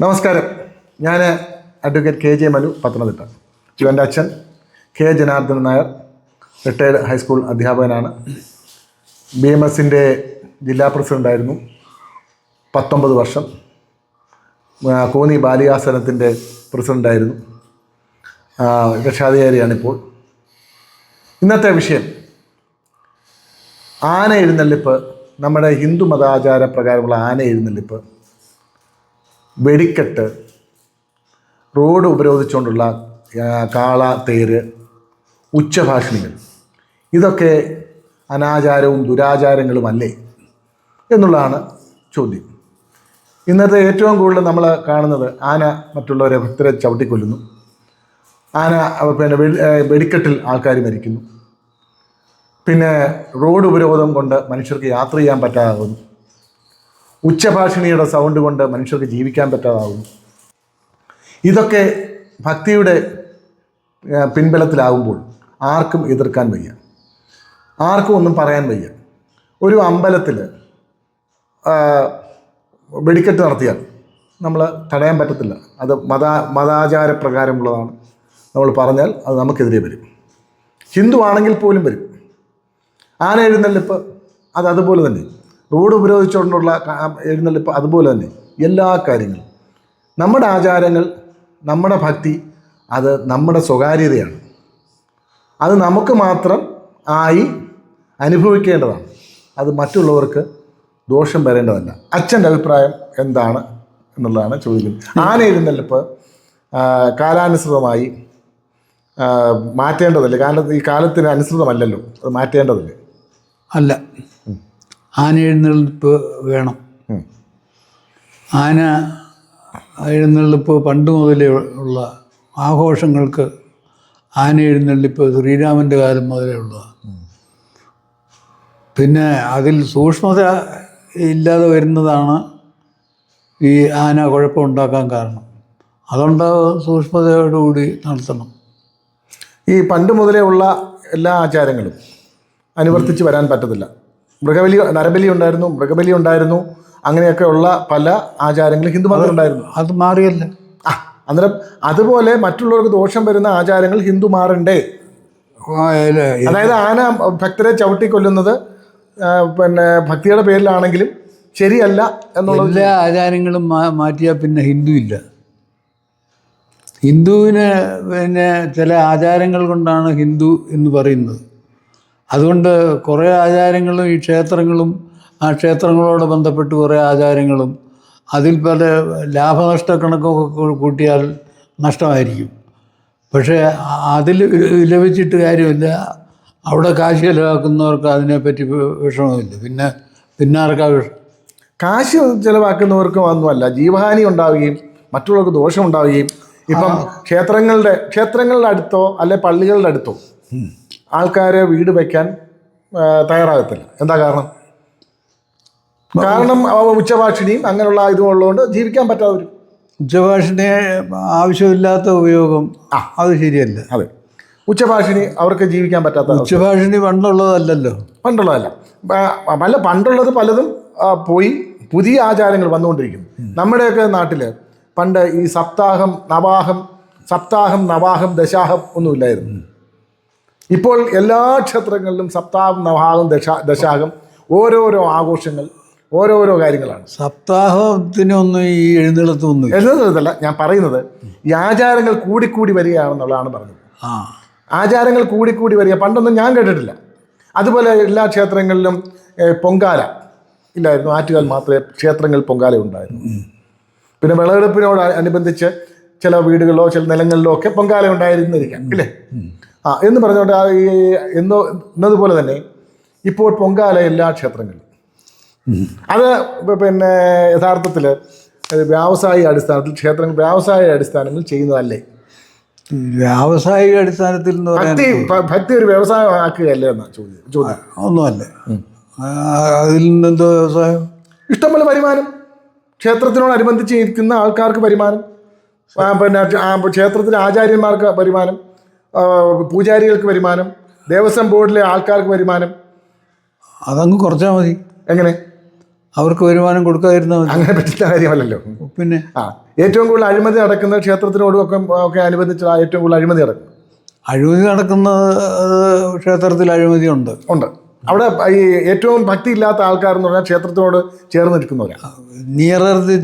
നമസ്കാരം. ഞാൻ advocate K J Malu Pathanamthitta. ഇവന്റെ അച്ഛൻ K Janardhan Nair retired high school അധ്യാപകനാണ്. ബി എം എസിന്റെ ജില്ലാ പ്രസിഡന്റായിരുന്നു പത്തൊമ്പത് വർഷം. കോന്നി ബാലികാസനത്തിന്റെ പ്രസിഡന്റായിരുന്നു രക്ഷാധികാരിയാണിപ്പോൾ. ഇന്നത്തെ വിഷയം. ആന എഴുന്നള്ളിപ്പ്. നമ്മുടെ ഹിന്ദു മതാചാര പ്രകാരമുള്ള ആന എഴുന്നള്ളിപ്പ്. വെടിക്കെട്ട് റോഡ് ഉപരോധിച്ചുകൊണ്ടുള്ള കാള തേര് ഉച്ചഭാഷണികൾ. ഇതൊക്കെ അനാചാരവും ദുരാചാരങ്ങളുമല്ലേ എന്നുള്ളതാണ് ചോദ്യം. ഇന്നത്തെ ഏറ്റവും കൂടുതൽ നമ്മൾ കാണുന്നത് ആന മറ്റുള്ളവരെ ഭക്തരെ ചവിട്ടിക്കൊല്ലുന്നു. ആന പിന്നെ വെടി- വെടിക്കെട്ടിൽ ആൾക്കാർ മരിക്കുന്നു. പിന്നെ റോഡ് ഉപരോധം കൊണ്ട് മനുഷ്യർക്ക് യാത്ര ചെയ്യാൻ പറ്റാതാകുന്നു. ഉച്ചഭാഷിണിയുടെ സൗണ്ട് കൊണ്ട് മനുഷ്യർക്ക് ജീവിക്കാൻ പറ്റാതാകുന്നു. ഇതൊക്കെ ഭക്തിയുടെ പിൻബലത്തിലാകുമ്പോൾ ആർക്കും എതിർക്കാൻ വയ്യ. ആർക്കും ഒന്നും പറയാൻ വയ്യ. ഒരു അമ്പലത്തിൽ വെടിക്കെട്ട് നടത്തിയാൽ നമ്മൾ തടയാൻ പറ്റത്തില്ല. അത് മതാ മതാചാര പ്രകാരമുള്ളതാണ് നമ്മൾ പറഞ്ഞാൽ അത് നമുക്കെതിരെ വരും. ഹിന്ദു ആണെങ്കിൽ പോലും വരും. ആന എഴുന്നള്ളിപ്പ് അത് അതുപോലെ തന്നെ. റോഡ് ഉപരോധിച്ചുകൊണ്ടുള്ള എഴുന്നള്ളിപ്പ് അതുപോലെ തന്നെ എല്ലാ കാര്യങ്ങളും. നമ്മുടെ ആചാരങ്ങൾ നമ്മുടെ ഭക്തി അത് നമ്മുടെ സ്വകാര്യതയാണ്. അത് നമുക്ക് മാത്രം ആയി അനുഭവിക്കേണ്ടതാണ്. അത് മറ്റുള്ളവർക്ക് ദോഷം വരേണ്ടതല്ല. അച്ഛന്റെ അഭിപ്രായം എന്താണ് എന്നുള്ളതാണ് ചോദിക്കുന്നത് ആന എഴുന്നള്ളിപ്പ് കാലാനുസൃതമായി മാറ്റേണ്ടതല്ലേ? കാരണം ഈ കാലത്തിന് അനുസൃതമല്ലല്ലോ. അത് മാറ്റേണ്ടതല്ലേ? അല്ല. ആന എഴുന്നള്ളിപ്പ് വേണം. ആന എഴുന്നള്ളിപ്പ് പണ്ട് മുതലേ ഉള്ള ആഘോഷങ്ങൾക്ക് ആന എഴുന്നള്ളിപ്പ് ശ്രീരാമന്റെ കാലം മുതലേ ഉള്ളതാണ് പിന്നെ അതിൽ സൂക്ഷ്മത ഇല്ലാതെ വരുന്നതാണ് ഈ ആന കുഴപ്പം ഉണ്ടാക്കാൻ കാരണം. അതുകൊണ്ട് സൂക്ഷ്മതയോടുകൂടി നടത്തണം. ഈ പണ്ട് മുതലേ ഉള്ള എല്ലാ ആചാരങ്ങളും അനുവർത്തിച്ച് വരാൻ പറ്റത്തില്ല. മൃഗബലി നരബലി ഉണ്ടായിരുന്നു മൃഗബലി ഉണ്ടായിരുന്നു. അങ്ങനെയൊക്കെ ഉള്ള പല ആചാരങ്ങളും ഹിന്ദു മതത്തിലുണ്ടായിരുന്നു അത് മാറിയല്ല? ആ അന്നേരം അതുപോലെ മറ്റുള്ളവർക്ക് ദോഷം വരുന്ന ആചാരങ്ങൾ ഹിന്ദു മാറണ്ടേ? അതായത് ആന ഭക്തരെ ചവിട്ടി കൊല്ലുന്നത് പിന്നെ ഭക്തിയുടെ പേരിലാണെങ്കിലും ശരിയല്ല എന്നുള്ള എല്ലാ ആചാരങ്ങളും മാറ്റിയാൽ പിന്നെ ഹിന്ദു ഇല്ല. ഹിന്ദുവിന് പിന്നെ ചില ആചാരങ്ങൾ കൊണ്ടാണ് ഹിന്ദു എന്ന് പറയുന്നത്. അതുകൊണ്ട് കുറേ ആചാരങ്ങളും ഈ ക്ഷേത്രങ്ങളും ആ ക്ഷേത്രങ്ങളോട് ബന്ധപ്പെട്ട് കുറേ ആചാരങ്ങളും അതിൽ പല ലാഭനഷ്ട കണക്കൊക്കെ കൂട്ടിയാൽ നഷ്ടമായിരിക്കും. പക്ഷേ അതിൽ ലഭിച്ചിട്ട് കാര്യമില്ല. അവിടെ കാശ് ചിലവാക്കുന്നവർക്ക് അതിനെപ്പറ്റി വിഷമമില്ല. പിന്നെ പിന്നെ ആർക്കാ വിഷ കാശ് ചിലവാക്കുന്നവർക്കും ഒന്നുമല്ല ജീവഹാനി ഉണ്ടാവുകയും മറ്റുള്ളവർക്ക് ദോഷം ഉണ്ടാവുകയും ഇപ്പം ക്ഷേത്രങ്ങളുടെ ക്ഷേത്രങ്ങളുടെ അടുത്തോ അല്ലെ പള്ളികളുടെ അടുത്തോ ആൾക്കാരെ വീട് വയ്ക്കാൻ തയ്യാറാകത്തില്ല. എന്താ കാരണം? കാരണം ഉച്ചഭാഷിണിയും അങ്ങനെയുള്ള ഇതും ഉള്ളതുകൊണ്ട് ജീവിക്കാൻ പറ്റാതെ വരും. ഉച്ചഭാഷണെ ആവശ്യമില്ലാത്ത ഉപയോഗം അത് ശരിയല്ല. അതെ. ഉച്ചഭാഷിണി അവർക്ക് ജീവിക്കാൻ പറ്റാത്ത ഉച്ചഭാഷിണി പണ്ടുള്ളതല്ലല്ലോ. പണ്ടുള്ളതല്ല. പല പണ്ടുള്ളത് പലതും പോയി പുതിയ ആചാരങ്ങൾ വന്നുകൊണ്ടിരിക്കുന്നു. നമ്മുടെയൊക്കെ നാട്ടിൽ പണ്ട് ഈ സപ്താഹം നവാഹം സപ്താഹം നവാഹം ദശാഹം ഒന്നുമില്ലായിരുന്നു ഇപ്പോൾ എല്ലാ ക്ഷേത്രങ്ങളിലും സപ്താഹം നവാഹം ദശ ദശാഹം ഓരോരോ ആഘോഷങ്ങൾ ഓരോരോ കാര്യങ്ങളാണ്. സപ്താഹത്തിനൊന്നും ഈ എഴുന്നള്ളത്തൊന്നും എഴുന്നള്ളത്തല്ല ഞാൻ പറയുന്നത് ഈ ആചാരങ്ങൾ കൂടിക്കൂടി വരികയാണെന്നുള്ളതാണ് പറഞ്ഞത്. ആ. ആചാരങ്ങൾ കൂടിക്കൂടി വരിക. പണ്ടൊന്നും ഞാൻ കേട്ടിട്ടില്ല. അതുപോലെ എല്ലാ ക്ഷേത്രങ്ങളിലും പൊങ്കാല ഇല്ലായിരുന്നു. ആറ്റുകാൽ മാത്രമേ ക്ഷേത്രങ്ങളിൽ പൊങ്കാല ഉണ്ടായിരുന്നു. പിന്നെ വിളവെടുപ്പിനോട് അനുബന്ധിച്ച് ചില വീടുകളിലോ ചില നിലങ്ങളിലോ ഒക്കെ പൊങ്കാല ഉണ്ടായിരുന്നിരിക്കാം. ഇല്ലേ? ആ എന്ന് പറഞ്ഞുകൊണ്ട് ആ ഈ എന്ന് എന്നതുപോലെ തന്നെ ഇപ്പോൾ പൊങ്കാല എല്ലാ ക്ഷേത്രങ്ങളിലും. അത് പിന്നെ യഥാർത്ഥത്തിൽ വ്യാവസായിക അടിസ്ഥാനത്തിൽ ക്ഷേത്രങ്ങൾ വ്യാവസായിക അടിസ്ഥാനങ്ങളിൽ ചെയ്യുന്നതല്ലേ? വ്യാവസായിക അടിസ്ഥാനത്തിൽ എന്ന് ഭക്തി ഭക്തി ഒരു വ്യവസായമാക്കുകയല്ലേ എന്നാ ചോദ്യം ചോദ്യം? ഒന്നുമല്ല. അതിൽ നിന്നെന്തോ വ്യവസായം? ഇഷ്ടംപോലെ വരുമാനം. ക്ഷേത്രത്തിനോടനുബന്ധിച്ച് ഇരിക്കുന്ന ആൾക്കാർക്ക് വരുമാനം. പിന്നെ ക്ഷേത്രത്തിലെ ആചാര്യന്മാർക്ക് വരുമാനം. പൂജാരികൾക്ക് വരുമാനം ദേവസ്വം ബോർഡിലെ ആൾക്കാർക്ക് വരുമാനം. അതങ്ങ് കുറച്ചാൽ മതി. എങ്ങനെ? അവർക്ക് വരുമാനം കൊടുക്കാതിരുന്നാൽ മതി. അങ്ങനെ പറ്റുന്ന കാര്യമല്ലല്ലോ. പിന്നെ? ആ ഏറ്റവും കൂടുതൽ അഴിമതി നടക്കുന്ന ക്ഷേത്രത്തിനോടും ഒക്കെ അനുബന്ധിച്ച് ഏറ്റവും കൂടുതൽ അഴിമതി നടക്കും അഴിമതി നടക്കുന്ന ക്ഷേത്രത്തിൽ അഴിമതി ഉണ്ട്. ഉണ്ട്. അവിടെ ഈ ഏറ്റവും ഭക്തി ഇല്ലാത്ത ആൾക്കാർ എന്ന് പറഞ്ഞാൽ ക്ഷേത്രത്തിനോട് ചേർന്ന് നിൽക്കുന്നവരാണ്. Nearer the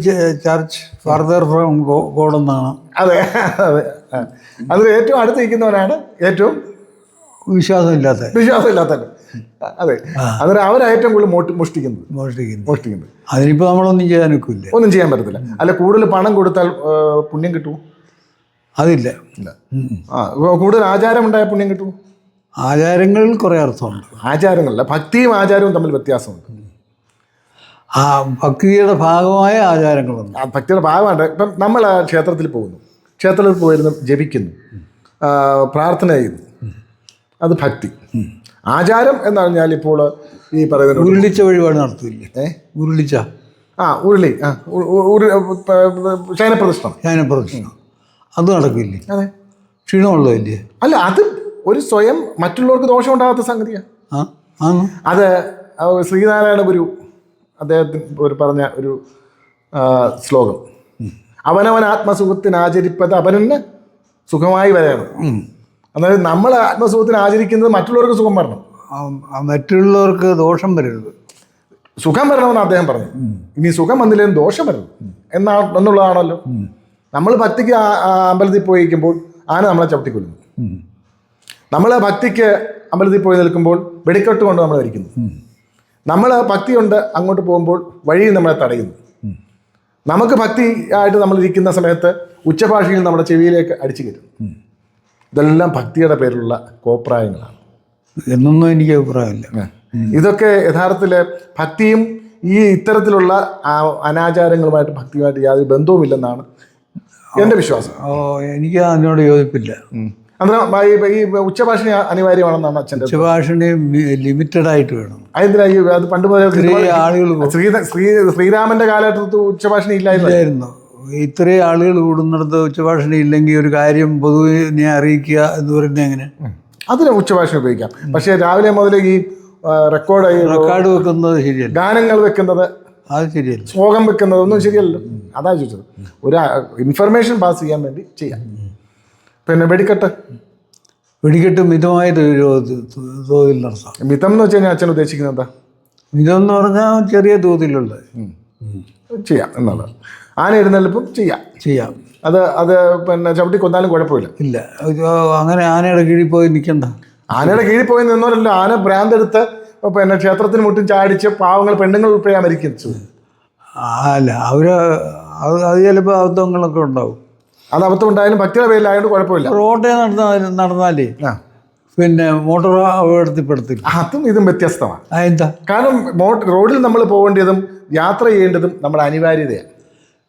church further from God എന്നാണ് അതെ അതെ. അതിൽ ഏറ്റവും അടുത്ത് നിൽക്കുന്നവരാണ് ഏറ്റവും വിശ്വാസമില്ലാത്ത. വിശ്വാസമില്ലാത്ത അതെ. അതൊരു അവരാണ് ഏറ്റവും കൂടുതൽ മോട്ടി മോഷ്ടിക്കുന്നത്. മോഷ്ടിക്കുന്നു മോഷ്ടിക്കുന്നത്. അതിനിപ്പോൾ നമ്മളൊന്നും ചെയ്യാൻ ഒക്കില്ല ഒന്നും ചെയ്യാൻ പറ്റത്തില്ല. അല്ല കൂടുതൽ പണം കൊടുത്താൽ പുണ്യം കിട്ടുമോ? അതില്ല. ഇല്ല. ആ കൂടുതൽ ആചാരം ഉണ്ടായ പുണ്യം കിട്ടുമോ? ആചാരങ്ങളിൽ കുറേ അർത്ഥമുണ്ട്. ആചാരങ്ങളല്ല ഭക്തിയും ആചാരവും തമ്മിൽ വ്യത്യാസമുണ്ട്. ആ ഭക്തിയുടെ ഭാഗമായ ആചാരങ്ങളുണ്ട്. ആ ഭക്തിയുടെ ഭാഗമാണ്. ഇപ്പം നമ്മൾ ആ ക്ഷേത്രത്തിൽ പോകുന്നു. ക്ഷേത്രത്തിൽ പോയിരുന്നു ജപിക്കുന്നു. പ്രാർത്ഥന ചെയ്യുന്നു അത് ഭക്തി. ആചാരം എന്ന് പറഞ്ഞാൽ ഇപ്പോൾ ഈ പറയുന്ന ഉരുളിച്ച വഴിപാട് നടത്തില്ലേ? ഏ? ഉരുളിച്ച. ആ ഉരുളി. ആ ശയനപ്രതിഷ്ഠ ശയനപ്രദക്ഷിണം അത് നടക്കില്ലേ? അതെ. ക്ഷീണമുള്ളതല്ലേ? അല്ല അത് ഒരു സ്വയം മറ്റുള്ളവർക്ക് ദോഷം ഉണ്ടാകാത്ത സംഗതിയാണ് ആ അത് ശ്രീനാരായണ ഗുരു അദ്ദേഹത്തിന് ഒരു പറഞ്ഞ ഒരു ശ്ലോകം. അവനവൻ ആത്മസുഖത്തിന് ആചരിപ്പത് അവനെന്നെ സുഖമായി വരണം. അതായത് നമ്മൾ ആത്മസുഖത്തിന് ആചരിക്കുന്നത് മറ്റുള്ളവർക്ക് സുഖം വരണം. മറ്റുള്ളവർക്ക് ദോഷം വരരുത്. സുഖം വരണമെന്ന് അദ്ദേഹം പറഞ്ഞു. ഇനി സുഖം വന്നില്ലെങ്കിലും ദോഷം വരണം എന്നാ എന്നുള്ളതാണല്ലോ. നമ്മൾ ഭക്തിക്ക് അമ്പലത്തിൽ പോയി നിൽക്കുമ്പോൾ ആന നമ്മളെ ചവിട്ടിക്കൊല്ലുന്നു. നമ്മൾ ഭക്തിക്ക് അമ്പലത്തിൽ പോയി നിൽക്കുമ്പോൾ വെടിക്കെട്ട് കൊണ്ട് നമ്മൾ ധരിക്കുന്നു നമ്മൾ ഭക്തി കൊണ്ട് അങ്ങോട്ട് പോകുമ്പോൾ വഴി നമ്മളെ തടയുന്നു. നമുക്ക് ഭക്തി ആയിട്ട് നമ്മൾ ഇരിക്കുന്ന സമയത്ത് ഉച്ചഭാഷയിൽ നമ്മുടെ ചെവിയിലേക്ക് അടിച്ചു കയറ്റും. ഇതെല്ലാം ഭക്തിയുടെ പേരിലുള്ള കോപ്രായങ്ങളാണ്. എന്നൊന്നും എനിക്ക് അഭിപ്രായമില്ല. ഇതൊക്കെ യഥാർത്ഥത്തിൽ ഭക്തിയും ഈ ഇത്തരത്തിലുള്ള അനാചാരങ്ങളുമായിട്ട് ഭക്തിയുമായിട്ട് യാതൊരു ബന്ധവുമില്ലെന്നാണ് എന്റെ വിശ്വാസം. ഓ എനിക്ക് അതിനോട് യോജിപ്പില്ല. അന്നേരം ഈ- ഈ ഉച്ചഭാഷ അനിവാര്യമാണെന്നാണ് അച്ഛന്റെ ഉച്ചഭാഷണി ലിമിറ്റഡ് ആയിട്ട് വേണം. അതെന്തിനാ ഈ അത് പണ്ട് മുതൽ ആളുകൾ ശ്രീ ശ്രീ ശ്രീരാമന്റെ കാലഘട്ടത്തിൽ ഉച്ചഭാഷണി ഇല്ലായിരുന്നു. ഇത്രയും ആളുകൾ കൂടുന്നിടത്ത് ഉച്ചഭാഷണി ഇല്ലെങ്കിൽ ഒരു കാര്യം പൊതുവിനെ അറിയിക്കുക എന്ന് പറയുന്നത് എങ്ങനെ? അതിന് ഉച്ചഭാഷണി ഉപയോഗിക്കാം. പക്ഷേ രാവിലെ മുതൽ ഈ റെക്കോർഡ് റെക്കോർഡ് വെക്കുന്നത് ശരിയല്ല. ഗാനങ്ങൾ വെക്കുന്നത് അത് ശരിയല്ല. ശ്ലോകം വെക്കുന്നത് ഒന്നും ശരിയല്ലോ അതാ ചോദിച്ചത്. ഒരു ഇൻഫർമേഷൻ പാസ് ചെയ്യാൻ വേണ്ടി ചെയ്യാം. പിന്നെ വെടിക്കെട്ട്? വെടിക്കെട്ട് മിതമായ തോതിൽ നടത്താം മിതം എന്ന് വെച്ച് കഴിഞ്ഞാൽ അച്ഛൻ ഉദ്ദേശിക്കുന്നത് എന്താ? മിതം എന്ന് പറഞ്ഞാൽ ചെറിയ തോതിലുള്ളത് ചെയ്യാം എന്നുള്ളത് ആന ഇരുന്നാലിപ്പം ചെയ്യാം. ചെയ്യാം. അത് അത് പിന്നെ ചവിട്ടി കൊന്നാലും കുഴപ്പമില്ല. ഇല്ല. അങ്ങനെ ആനയുടെ കീഴിൽ പോയി നിൽക്കണ്ട. ആനയുടെ കീഴിൽ പോയി നിന്നവരല്ല ആന ഭ്രാന്തെടുത്ത് പിന്നെ ക്ഷേത്രത്തിന് മുട്ടും ചാടിച്ച് പാവങ്ങൾ പെണ്ണുങ്ങൾ ഉൾപ്പെടെ മരിക്കുന്നത്. അല്ല അവർ അത് അത് ചിലപ്പോൾ അബദ്ധങ്ങളൊക്കെ ഉണ്ടാവും. അത് അബദ്ധം ഉണ്ടായാലും ഭക്തിയുടെ പേരിലായതുകൊണ്ട് കുഴപ്പമില്ല. റോഡ് നടന്നാലേ പിന്നെ മോട്ടോർ അപകടത്തിൽപ്പെടുത്തില്ല. അതും ഇതും വ്യത്യസ്തമാണ്. എന്താ? കാരണം റോഡിൽ നമ്മൾ പോകേണ്ടതും യാത്ര ചെയ്യേണ്ടതും നമ്മുടെ അനിവാര്യതയാണ്.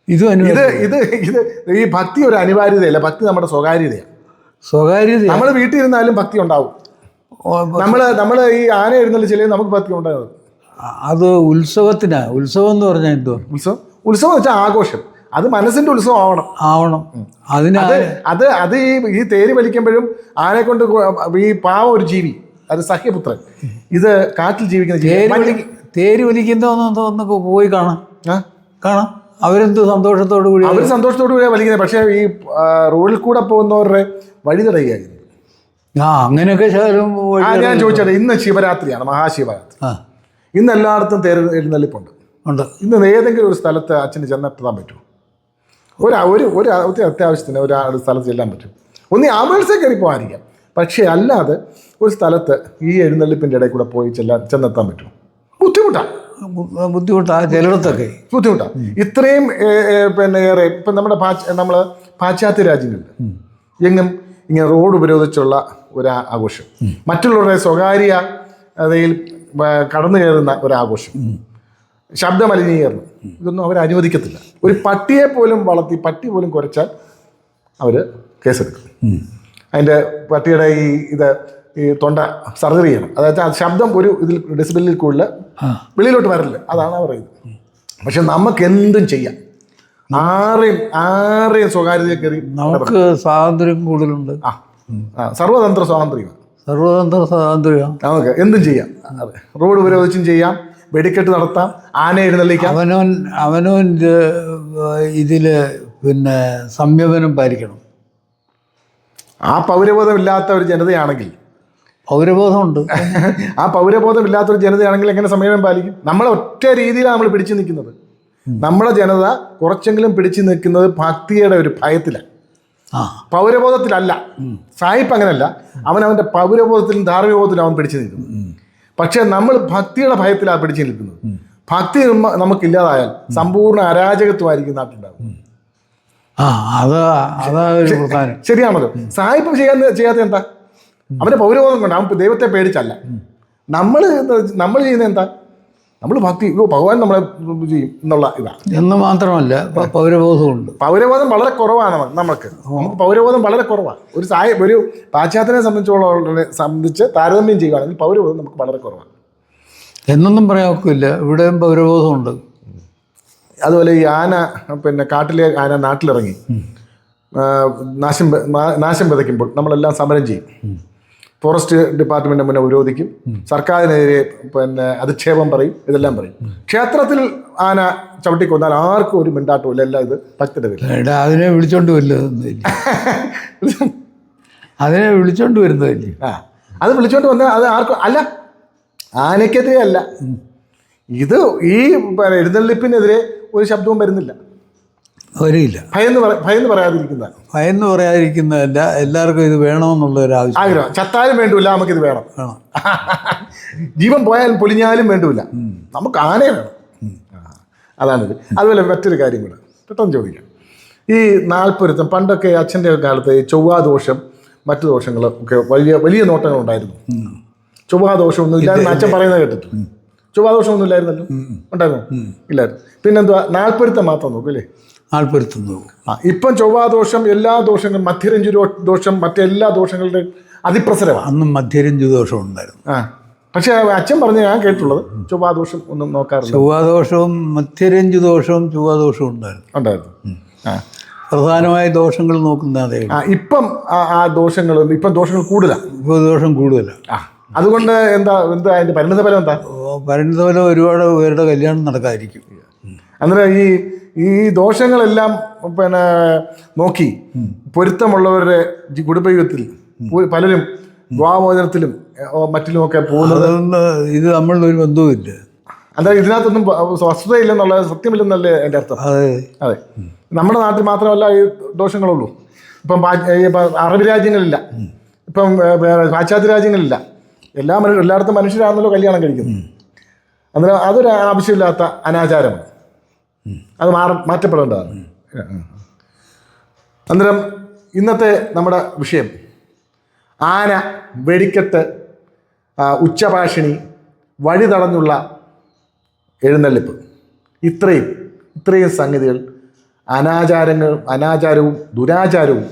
ഇതും ഇത് ഇത് ഇത് ഈ ഭക്തി ഒരു അനിവാര്യതയല്ല ഭക്തി നമ്മുടെ സ്വകാര്യതയാണ്. സ്വകാര്യത നമ്മൾ വീട്ടിൽ ഇരുന്നാലും ഭക്തി ഉണ്ടാവും. നമ്മൾ നമ്മൾ ഈ ആന എഴുന്നള്ളി ചെല്ലുമ്പോൾ നമുക്ക് ഭക്തി ഉണ്ടാകും അത് ഉത്സവത്തിനാ. ഉത്സവം എന്ന് പറഞ്ഞാൽ എന്തോ ഉത്സവം? ഉത്സവം വെച്ചാൽ ആഘോഷം. അത് മനസ്സിന്റെ ഉത്സവം ആവണം. ആവണം അതിന് അത് അത് അത് ഈ ഈ തേര് വലിക്കുമ്പോഴും ആനെ കൊണ്ട് ഈ പാവ ഒരു ജീവി അത് സഹ്യപുത്രൻ. ഇത് കാറ്റിൽ ജീവിക്കുന്ന ജീവി. തേര് വലിക്കുന്ന പോയി കാണാം? കാണാം. അവരെന്ത് സന്തോഷത്തോടു കൂടി അവർ സന്തോഷത്തോടു കൂടി വലിക്കുന്നത്. പക്ഷേ ഈ റോഡിൽ കൂടെ പോകുന്നവരുടെ വഴി തടയുകയായിരുന്നു. ആ അങ്ങനെയൊക്കെ ഞാൻ ചോദിച്ചത് ഇന്ന് ശിവരാത്രിയാണ് മഹാശിവരാത്രി. ഇന്ന് എല്ലായിടത്തും തേര് എഴുന്നള്ളിപ്പുണ്ട്. ഉണ്ട്. ഇന്ന് ഏതെങ്കിലും ഒരു സ്ഥലത്ത് അച്ഛന് ചെന്നെത്താൻ പറ്റുമോ? ഒരു ഒരു ഒരു അത്യാവശ്യത്തിന് ഒരു സ്ഥലത്ത് ചെല്ലാൻ പറ്റും. ഒന്ന് ആംബുലൻസിൽ കയറി പോകാതിരിക്കാം. പക്ഷേ അല്ലാതെ ഒരു സ്ഥലത്ത് ഈ എഴുന്നള്ളിപ്പിന്റെ ഇടയിൽ കൂടെ പോയി ചെല്ലാൻ ചെന്നെത്താൻ പറ്റും ബുദ്ധിമുട്ടാണ് ബുദ്ധിമുട്ടാണ് ബുദ്ധിമുട്ടാ. ചിലയിടത്തൊക്കെ ബുദ്ധിമുട്ടാണ് ഇത്രയും പിന്നെ ഏറെ ഇപ്പം നമ്മുടെ പാ നമ്മൾ പാശ്ചാത്യ രാജ്യങ്ങളിൽ എങ്ങും ഇങ്ങനെ റോഡ് ഉപരോധിച്ചുള്ള ഒരു ആഘോഷം. മറ്റുള്ളവരുടെ സ്വകാര്യതയിൽ കടന്നു കയറുന്ന ഒരു ആഘോഷം ശബ്ദ മലിനീകരണം ഇതൊന്നും അവർ അനുവദിക്കത്തില്ല. ഒരു പട്ടിയെ പോലും വളർത്തി പട്ടി പോലും കുറച്ചാൽ അവർ കേസെടുക്കും. അതിന്റെ പട്ടിയുടെ ഈ ഇത് ഈ തൊണ്ട സർജറി ചെയ്യണം. അതായത് ആ ശബ്ദം ഒരു ഇതിൽ ഡെസിബിളിൽ കൂടുതൽ വെളിയിലോട്ട് വരില്ല. അതാണ് അവർ പറയുന്നത് പക്ഷെ നമുക്ക് എന്തും ചെയ്യാം ആരെയും ആരെയും സ്വകാര്യത കയറി നമുക്ക് സ്വാതന്ത്ര്യം കൂടുതലുണ്ട്. ആ. സർവതന്ത്ര സ്വാതന്ത്ര്യമാണ്. സർവതന്ത്ര സ്വാതന്ത്ര്യം. നമുക്ക് എന്തും ചെയ്യാം. റോഡ് ഉപരോധിച്ചും ചെയ്യാം. വെടിക്കെട്ട് നടത്താം ആന എഴുന്നള്ളിക്കാം. അവനോൻ അവനോൻ ഇതിൽ പിന്നെ സംയമനം പാലിക്കണം. ആ പൗരബോധമില്ലാത്ത ഒരു ജനതയാണെങ്കിൽ. പൗരബോധമുണ്ട്. ആ പൗരബോധം ഇല്ലാത്ത ഒരു ജനതയാണെങ്കിൽ എങ്ങനെ സംയമനം പാലിക്കും? നമ്മളെ ഒറ്റ രീതിയിലാണ് നമ്മൾ പിടിച്ചു നിൽക്കുന്നത്. നമ്മുടെ ജനത കുറച്ചെങ്കിലും പിടിച്ചു നിൽക്കുന്നത് ഭക്തിയുടെ ഒരു ഭയത്തിലാണ് ആ. പൗരബോധത്തിലല്ല. സായിപ്പ് അങ്ങനല്ല. അവൻ അവന്റെ പൗരബോധത്തിലും ധാർമ്മികബോധത്തിലും അവൻ പിടിച്ചു നിൽക്കുന്നു. പക്ഷേ നമ്മൾ ഭക്തിയുടെ ഭയത്തിലാണ് പിടിച്ചു നിൽക്കുന്നത് ഭക്തി നമുക്കില്ലാതായാൽ സമ്പൂർണ അരാജകത്വമായിരിക്കും നാട്ടിലുണ്ടാവും ആ അതാ അതാ ഒരു പ്രധാനം. ശരിയാണല്ലോ. സായിപ്പ് ചെയ്യാൻ ചെയ്യാത്ത എന്താ? അവന്റെ പൗരബോധം കൊണ്ട് അവൻ ദൈവത്തെ പേടിച്ചല്ല. നമ്മൾ നമ്മൾ ചെയ്യുന്നത് എന്താ? നമ്മൾ ഭക്തി ഓ ഭഗവാൻ നമ്മളെ ചെയ്യും എന്നുള്ള ഇതാണ് എന്ന് മാത്രമല്ല പൗരബോധമുണ്ട് പൗരബോധം വളരെ കുറവാണ് നമുക്ക് നമുക്ക് പൗരബോധം വളരെ കുറവാണ് ഒരു സായ ഒരു പാശ്ചാത്യനെ സംബന്ധിച്ചോളം സംബന്ധിച്ച് താരതമ്യം ചെയ്യുകയാണെങ്കിൽ പൗരബോധം നമുക്ക് വളരെ കുറവാണ് എന്നൊന്നും പറയാൻ ഒക്കില്ല ഇവിടെയും പൗരബോധമുണ്ട് അതുപോലെ ഈ ആന പിന്നെ കാട്ടിലെ ആന നാട്ടിലിറങ്ങി. നാശം നാശം വിതയ്ക്കുമ്പോൾ നമ്മളെല്ലാം സമരം ചെയ്യും. ഫോറസ്റ്റ് ഡിപ്പാർട്ട്മെന്റിന് മുന്നേ ഉപരോധിക്കും. സർക്കാരിനെതിരെ പിന്നെ അധിക്ഷേപം പറയും ഇതെല്ലാം പറയും. ക്ഷേത്രത്തിൽ ആന ചവിട്ടിക്കൊന്നാൽ ആർക്കും ഒരു മിണ്ടാട്ടമില്ല എല്ലാം ഇത് ഭക്തരുടെ അതിനെ വിളിച്ചോണ്ട് വരുന്നതൊന്നുമില്ല അതിനെ വിളിച്ചോണ്ട് വരുന്നതല്ലേ? ആ അത് വിളിച്ചോണ്ട് വന്നാൽ അത് ആർക്കും അല്ല ആനയ്ക്കെതിരെ അല്ല. ഇത് ഈ എഴുന്നള്ളിപ്പിനെതിരെ ഒരു ശബ്ദവും വരുന്നില്ല. വരില്ല. ഭയന്ന് ഭയന്ന് പറയാതിരിക്കുന്നതാണ് ഭയന്ന് പറയാതിരിക്കുന്നതല്ല എല്ലാവർക്കും ഇത് വേണമെന്നുള്ള ഒരു ആവശ്യം. ആഗ്രഹം. ചത്താലും വേണ്ടൂല ഇത് വേണം. വേണം. ജീവൻ പോയാലും പൊലിഞ്ഞാലും വേണ്ടൂല നമുക്ക് ആനയെ വേണം. അതാണിത് അതുപോലെ മറ്റൊരു കാര്യം കൂടെ. പെട്ടെന്ന് ചോദിക്കാം. ഈ നാൽപ്പൊരുത്തം പണ്ടൊക്കെ അച്ഛന്റെ കാലത്ത് ഈ ചൊവ്വാദോഷം മറ്റു ദോഷങ്ങൾ ഒക്കെ വലിയ വലിയ നോട്ടങ്ങളുണ്ടായിരുന്നു. ചൊവ്വാദോഷം ഒന്നും ഇല്ലാതെ അച്ഛൻ പറയുന്നത് കേട്ടിട്ട് ചൊവ്വാദോഷം ഒന്നും ഇല്ലായിരുന്നല്ലോ ഉണ്ടായിരുന്നു? ഇല്ലായിരുന്നു. പിന്നെന്തുവാ? നാൽപ്പൊരുത്തം മാത്രം നോക്കും അല്ലേ? നോക്കും. ആ ഇപ്പം ചൊവ്വാദോഷം എല്ലാ ദോഷങ്ങളും മധ്യരഞ്ജു ദോഷം മറ്റെല്ലാ ദോഷങ്ങളുടെ അതിപ്രസരമാണ് അന്നും മധ്യരഞ്ജു ദോഷം ഉണ്ടായിരുന്നു. ആ പക്ഷെ അച്ഛൻ പറഞ്ഞ് ഞാൻ കേട്ടുള്ളത് ചൊവ്വാദോഷം ഒന്നും നോക്കാറില്ല. ചൊവ്വാദോഷവും മധ്യരഞ്ജു ദോഷവും ചൊവ്വാദോഷവും ഉണ്ടായിരുന്നു. ഉണ്ടായിരുന്നു. ആ. പ്രധാനമായ ദോഷങ്ങൾ നോക്കുന്ന അതേ ഇപ്പം ആ ദോഷങ്ങൾ ഇപ്പം ദോഷങ്ങൾ കൂടുതലാണ് ഇപ്പോൾ ദോഷം കൂടുതലാണ് ആ അതുകൊണ്ട് എന്താ എന്താ അതിന്റെ പരിണിത ഫലം എന്താ? പരിണിതഫലം ഒരുപാട് പേരുടെ കല്യാണം നടക്കാതിരിക്കും. അന്നേരം ഈ ഈ ദോഷങ്ങളെല്ലാം പിന്നെ നോക്കി പൊരുത്തമുള്ളവരുടെ കുടുംബയുഗത്തിൽ കുടുംബജീവിതത്തിൽ പലരും വിവാഹമോചനത്തിലും മറ്റിലുമൊക്കെ പോകുന്നത്. ഇത് നമ്മളുടെ ഒരു ബന്ധവുമില്ല. അല്ല ഇതിനകത്തൊന്നും സ്വസ്ഥതയില്ലെന്നുള്ള വസ്തുതയില്ലെന്നുള്ള സത്യമില്ലെന്നല്ലേ എന്റെ അർത്ഥം? അതെ. അതെ. നമ്മുടെ നാട്ടിൽ മാത്രമല്ല ഈ ദോഷങ്ങളുള്ളൂ. ഇപ്പം അറബി ഇപ്പം രാജ്യങ്ങളില്ല. ഇപ്പം പാശ്ചാത്യ രാജ്യങ്ങളില്ല. എല്ലാ മനുഷ്യ എല്ലായിടത്തും മനുഷ്യരാണല്ലോ കല്യാണം കഴിക്കുന്നത്. അന്നേരം അതൊരു ആവശ്യമില്ലാത്ത അനാചാരമാണ്. അത് മാറ മാറ്റപ്പെടേണ്ടതാണ്. അന്നേരം ഇന്നത്തെ നമ്മുടെ വിഷയം ആന വെടിക്കെട്ട് ഉച്ചഭാഷിണി വഴി തടഞ്ഞുള്ള എഴുന്നള്ളിപ്പ്. ഇത്രയും ഇത്രയും സംഗതികൾ അനാചാരങ്ങൾ അനാചാരവും ദുരാചാരവും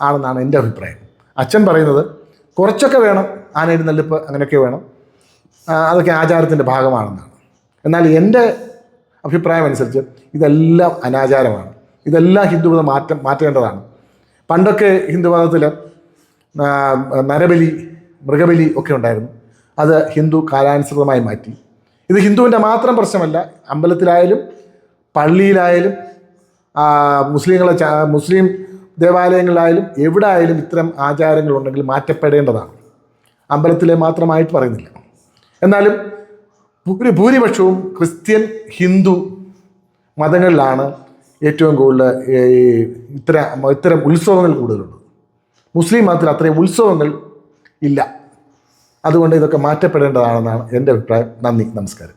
ആണെന്നാണ് എന്റെ അഭിപ്രായം. അച്ഛൻ പറയുന്നത് കുറച്ചൊക്കെ വേണം ആന എഴുന്നള്ളിപ്പ് അങ്ങനെയൊക്കെ വേണം. അതൊക്കെ ആചാരത്തിന്റെ ഭാഗമാണെന്നാണ്. എന്നാൽ എന്റെ അഭിപ്രായം അനുസരിച്ച് ഇതെല്ലാം അനാചാരമാണ്. ഇതെല്ലാം ഹിന്ദുമതം മാറ്റം മാറ്റേണ്ടതാണ്. പണ്ടൊക്കെ ഹിന്ദുമതത്തിൽ നരബലി മൃഗബലി ഒക്കെ ഉണ്ടായിരുന്നു. അത് ഹിന്ദു കാലാനുസൃതമായി മാറ്റി. ഇത് ഹിന്ദുവിന്റെ മാത്രം പ്രശ്നമല്ല അമ്പലത്തിലായാലും പള്ളിയിലായാലും മുസ്ലിങ്ങളെ മുസ്ലിം ദേവാലയങ്ങളിലായാലും എവിടെ ആയാലും ഇത്തരം ആചാരങ്ങളുണ്ടെങ്കിൽ മാറ്റപ്പെടേണ്ടതാണ്. അമ്പലത്തിലെ മാത്രമായിട്ട് പറയുന്നില്ല. എന്നാലും ഭൂരിപക്ഷവും ക്രിസ്ത്യൻ ഹിന്ദു മതങ്ങളിലാണ് ഏറ്റവും കൂടുതൽ ഈ ഇത്തരം ഇത്തരം ഉത്സവങ്ങൾ കൂടുതലുണ്ട് മുസ്ലിം മതത്തിൽ അത്രയും ഉത്സവങ്ങൾ ഇല്ല. അതുകൊണ്ട് ഇതൊക്കെ മാറ്റപ്പെടേണ്ടതാണെന്നാണ് എന്റെ അഭിപ്രായം. നന്ദി നമസ്കാരം.